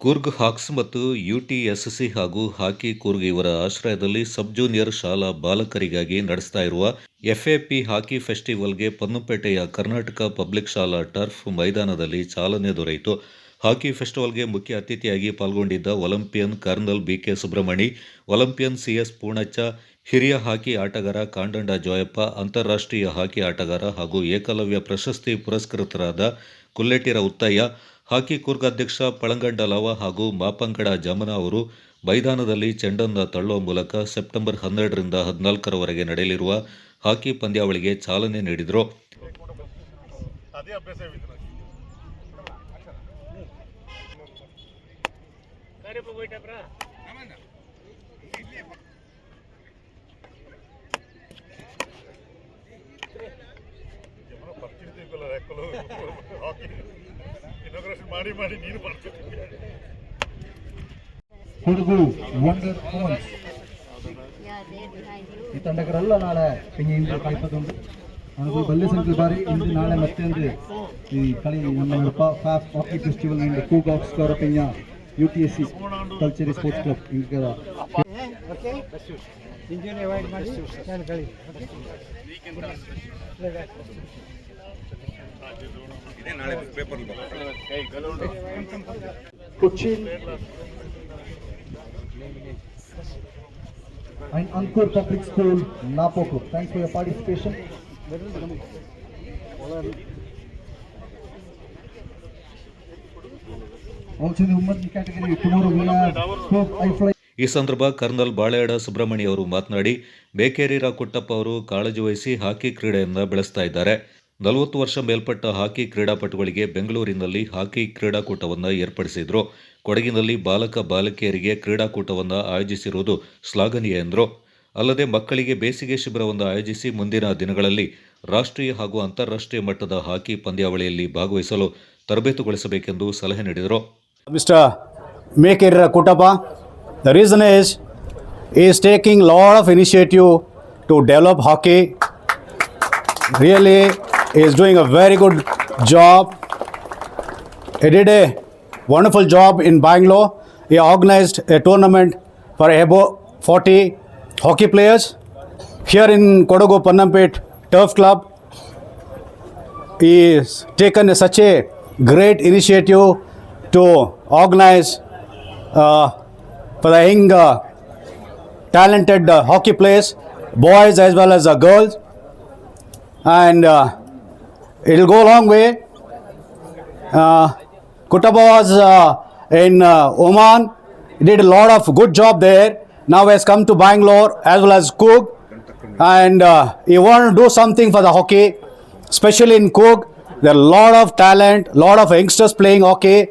ಕೂರ್ಗ್, ಹಾಕ್ಸ್ ಮತ್ತು ಯುಟಿಎಸ್ಸಿ ಹಾಗೂ ಹಾಕಿ ಕೂರ್ಗ್ ಇವರ ಆಶ್ರಯದಲ್ಲಿ ಸಬ್ ಜೂನಿಯರ್ ಶಾಲಾ ಬಾಲಕರಿಗಾಗಿ ನಡೆಸ್ತಾ ಇರುವ ಎಫ್ಎಪಿ ಹಾಕಿ ಫೆಸ್ಟಿವಲ್ಗೆ ಪನ್ನುಪೇಟೆಯ ಕರ್ನಾಟಕ ಪಬ್ಲಿಕ್ ಶಾಲಾ ಟರ್ಫ್ ಮೈದಾನದಲ್ಲಿ ಚಾಲನೆ ದೊರೆಯಿತು. ಹಾಕಿ ಫೆಸ್ಟಿವಲ್ಗೆ ಮುಖ್ಯ ಅತಿಥಿಯಾಗಿ ಪಾಲ್ಗೊಂಡಿದ್ದ Olympian colonel B K Subrahmani, Olympian C S Poonacha ಹಿರಿಯ ಹಾಕಿ ಆಟಗಾರ ಕಾಂಡಂಡ ಜೋಯಪ್ಪ, ಅಂತಾರಾಷ್ಟ್ರೀಯ ಹಾಕಿ ಆಟಗಾರ ಹಾಗೂ ಏಕಲವ್ಯ ಪ್ರಶಸ್ತಿ ಪುರಸ್ಕೃತರಾದ ಕುಲ್ಲೆಟಿರ ಉತ್ತಯ್ಯ ಹಾಕಿ ಕೂರ್ಗ್ ಅಧ್ಯಕ್ಷ ಪಳಂಗಂಡ ಲವ ಹಾಗೂ ಮಾಪಂಗಡ ಜಮನ ಅವರು ಮೈದಾನದಲ್ಲಿ ಚೆಂಡನ್ನು ತಳ್ಳುವ ಮೂಲಕ ಸೆಪ್ಟೆಂಬರ್ ಹನ್ನೆರಡರಿಂದ ಹದಿನಾಲ್ಕರವರೆಗೆ ನಡೆಯಲಿರುವ ಹಾಕಿ ಪಂದ್ಯಾವಳಿಗೆ ಚಾಲನೆ ನೀಡಿದರು. ಮಾಡಿ ಮಾಡಿ ನೀನು ಬರ್ತಿರ್ತೀವಿ ಹುಡುಗು ವಂಡರ್ ವುಮನ್ಸ್ ಈ ತಂಡಗರೆಲ್ಲ ನಾಳೆ ಪಿಂಗಿಯಿಂದ ಕಾಯ್ಪದುಂಟು ಹಾಗೂ ಬಲ್ಲೆ ಸಂಖ್ಯೆ ಬಾರಿ ಇಂದು ನಾಳೆ ಮತ್ತೆ ಅಂದ್ರೆ ಈ ಕಳಿ ನಮ್ಮ ಫಾಫ್ ಹಾಕಿ ಫೆಸ್ಟಿವಲ್ ಇಂದ ಕೂಗ್ ಆಫ್ ಸ್ಕೋರ್ ಪಿಂಜ you T S C ಕಲ್ಚರಿ sports club ಈಗ Cochin ಇದೆ ನಾಳೆ paper Cochin. Ankur public school Napoklu thanks for your participation ಈ ಸಂದರ್ಭ ಕರ್ನಲ್ ಬಾಳೆಯಾಡ ಸುಬ್ರಹ್ಮಣ್ಯ ಅವರು ಮಾತನಾಡಿ ಬೇಕೇರಿ ರಾವ್ ಕುಟ್ಟಪ್ಪ ಅವರು ಕಾಳಜಿ ವಹಿಸಿ ಹಾಕಿ ಕ್ರೀಡೆಯನ್ನು ಬೆಳೆಸ್ತಾ ಇದ್ದಾರೆ. ನಲವತ್ತು ವರ್ಷ ಮೇಲ್ಪಟ್ಟ ಹಾಕಿ ಕ್ರೀಡಾಪಟುಗಳಿಗೆ ಬೆಂಗಳೂರಿನಲ್ಲಿ ಹಾಕಿ ಕ್ರೀಡಾಕೂಟವನ್ನು ಏರ್ಪಡಿಸಿದ್ರು ಕೊಡಗಿನಲ್ಲಿ ಬಾಲಕ ಬಾಲಕಿಯರಿಗೆ ಕ್ರೀಡಾಕೂಟವನ್ನು ಆಯೋಜಿಸಿರುವುದು ಶ್ಲಾಘನೀಯ ಎಂದರು ಅಲ್ಲದೆ ಮಕ್ಕಳಿಗೆ ಬೇಸಿಗೆ ಶಿಬಿರವನ್ನು ಆಯೋಜಿಸಿ ಮುಂದಿನ ದಿನಗಳಲ್ಲಿ ರಾಷ್ಟ್ರೀಯ ಹಾಗೂ ಅಂತಾರಾಷ್ಟ್ರೀಯ ಮಟ್ಟದ ಹಾಕಿ ಪಂದ್ಯಾವಳಿಯಲ್ಲಿ ಭಾಗವಹಿಸಲು ತರಬೇತುಗೊಳಿಸಬೇಕೆಂದು ಸಲಹೆ ನೀಡಿದರು mister Mekir Kutapa. The reason is is taking lot of initiative to develop hockey hockey. He is doing a very good job. He did a wonderful job in Bangalore. He organized a tournament for above 40 hockey players. Here in Kodagu Pannampet Turf Club, he has taken such a great initiative to organize uh, for the young uh, talented uh, hockey players, boys as well as uh, girls, and uh, it'll go a long way. Uh, was uh, in uh, Oman, did a lot of good job there. Now has come to Bangalore as well as Cook, and uh, he want to do something for the hockey, especially in Cook. There are a lot of talent, lot of youngsters playing hockey.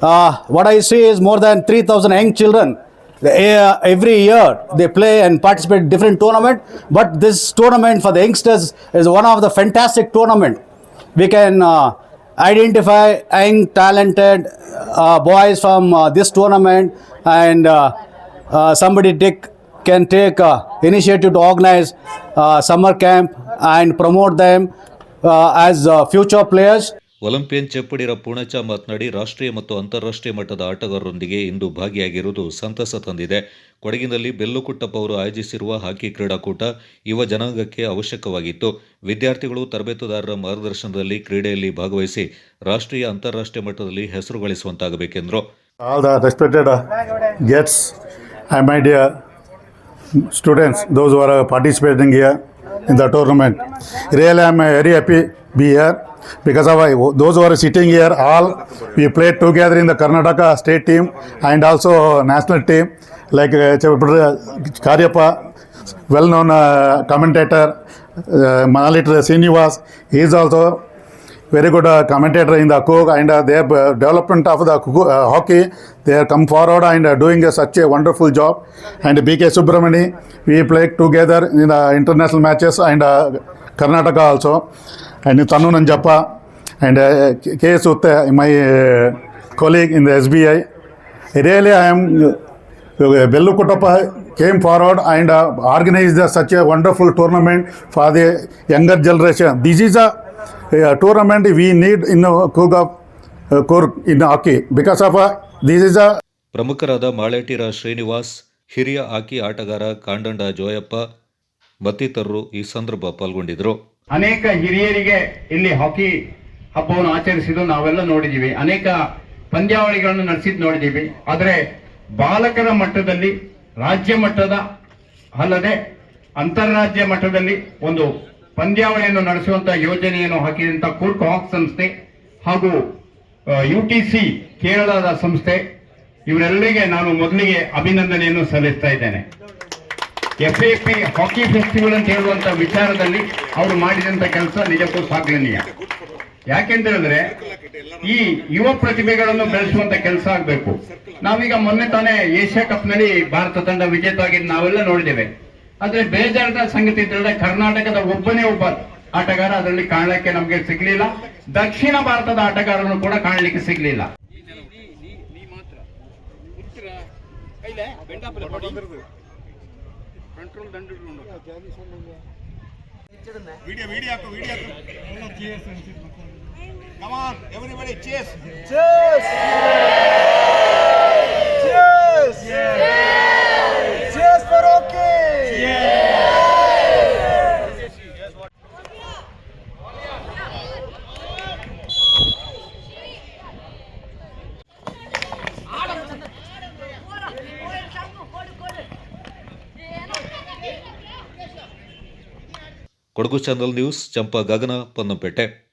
Uh, what I see is more than 3,000 young children. Uh, every year they play and participate in different tournament. But this tournament for the youngsters is one of the fantastic tournament. We can uh, identify young talented uh, boys from uh, this tournament, and uh, uh, somebody take, can take uh, initiative to organize uh, summer camp and promote them uh, as uh, future players. Olympian Chappadira Poonacha ಮಾತನಾಡಿ ರಾಷ್ಟ್ರೀಯ ಮತ್ತು ಅಂತಾರಾಷ್ಟ್ರೀಯ ಮಟ್ಟದ ಆಟಗಾರರೊಂದಿಗೆ ಇಂದು ಭಾಗಿಯಾಗಿರುವುದು ಸಂತಸ ತಂದಿದೆ. ಕೊಡಗಿನಲ್ಲಿ ಬೆಲ್ಲುಕುಟ್ಟಪ್ಪ ಅವರು ಆಯೋಜಿಸಿರುವ ಹಾಕಿ ಕ್ರೀಡಾಕೂಟ ಯುವ ಜನಾಂಗಕ್ಕೆ ಅವಶ್ಯಕವಾಗಿತ್ತು. ವಿದ್ಯಾರ್ಥಿಗಳು ತರಬೇತುದಾರರ ಮಾರ್ಗದರ್ಶನದಲ್ಲಿ ಕ್ರೀಡೆಯಲ್ಲಿ ಭಾಗವಹಿಸಿ ರಾಷ್ಟ್ರೀಯ ಅಂತಾರಾಷ್ಟ್ರೀಯ ಮಟ್ಟದಲ್ಲಿ ಹೆಸರು ಗಳಿಸುವಂತಾಗಬೇಕೆಂದರು. All the respected uh, students, who are participating here in the tournament. Really, I'm very happy be here because of uh, those who are sitting here. All we played together in the Karnataka state team and also national team. Like uh, Karyappa, well-known uh, commentator, uh, Malit Srinivas, he is also very good uh, commentator in the coke and uh, their uh, development of the uh, hockey. They have come forward and uh, doing uh, such a wonderful job. And BK Subramani, we played together in the international matches and uh, Karnataka also. And Tanu Nanjappa and uh, K. Sutte, my uh, colleague in the SBI. Really, I am. Uh, Bellu Kutapa came forward and uh, organized uh, such a wonderful tournament for the younger generation. This is a, a tournament we need in uh, Kurga, uh, because in hockey. Because of uh, this is a ಪ್ರಮುಖರಾದ ಮಾಳೇಟಿರ ಶ್ರೀನಿವಾಸ್ ಹಿರಿಯ hockey ಆಟಗಾರ ಕಾಂಡಂಡ ಜೋಯಪ್ಪ ಮತ್ತಿತರರು ಈ ಸಂದರ್ಭ ಪಾಲ್ಗೊಂಡಿದ್ದರು. ಅನೇಕ ಹಿರಿಯರಿಗೆ ಇಲ್ಲಿ ಹಾಕಿ ಹಬ್ಬವನ್ನು ಆಚರಿಸಿದ್ದು ನಾವೆಲ್ಲ ನೋಡಿದ್ದೀವಿ. ಅನೇಕ ಪಂದ್ಯಾವಳಿಗಳನ್ನು ನಡೆಸಿದ್ ನೋಡಿದ್ದೀವಿ. ಆದರೆ ಬಾಲಕರ ಮಟ್ಟದಲ್ಲಿ ರಾಜ್ಯ ಮಟ್ಟದ ಅಲ್ಲದೆ ಅಂತಾರಾಜ್ಯ ಮಟ್ಟದಲ್ಲಿ ಒಂದು ಪಂದ್ಯಾವಳಿಯನ್ನು ನಡೆಸುವಂತ ಯೋಜನೆಯನ್ನು ಹಾಕಿದಂತ ಕೋರ್ಟ್ ಹಾಕ್ ಸಂಸ್ಥೆ ಹಾಗೂ ಯು ಟಿ ಸಿ ಕೇರಳದ ಸಂಸ್ಥೆ, ಇವರೆಲ್ಲರಿಗೆ ನಾನು ಮೊದಲಿಗೆ ಅಭಿನಂದನೆಯನ್ನು ಸಲ್ಲಿಸ್ತಾ ಇದ್ದೇನೆ. F A P hockey festival ಅಂತ ಹೇಳುವಂತ ವಿಚಾರದಲ್ಲಿ ಅವರು ಮಾಡಿದಂತ ಕೆಲಸ ನಿಜಕ್ಕೂ ಶ್ಲಾಘನೀಯ ಯಾಕೆಂತ ಈ ಯುವ ಪ್ರತಿಭೆಗಳನ್ನು ಬೆಳೆಸುವಂತ ಕೆಲಸ ಆಗ್ಬೇಕು. ನಾವೀಗ ಮೊನ್ನೆ ತಾನೇ ಏಷ್ಯಾ ಕಪ್ನಲ್ಲಿ ಭಾರತ ತಂಡ ವಿಜೇತ ನಾವೆಲ್ಲ ನೋಡಿದ್ದೇವೆ. ಆದ್ರೆ ಬೇಜಾರದ ಸಂಗತಿ ಅಂತ ಹೇಳಿದ್ರೆ ಕರ್ನಾಟಕದ ಒಬ್ಬನೇ ಒಬ್ಬ ಆಟಗಾರ ಅದರಲ್ಲಿ ಕಾಣಲಿಕ್ಕೆ ನಮಗೆ ಸಿಗ್ಲಿಲ್ಲ. ದಕ್ಷಿಣ ಭಾರತದ ಆಟಗಾರನು ಕೂಡ ಕಾಣಲಿಕ್ಕೆ ಸಿಗ್ಲಿಲ್ಲ. Kodagu channel news Champa Gagana Ponnampet.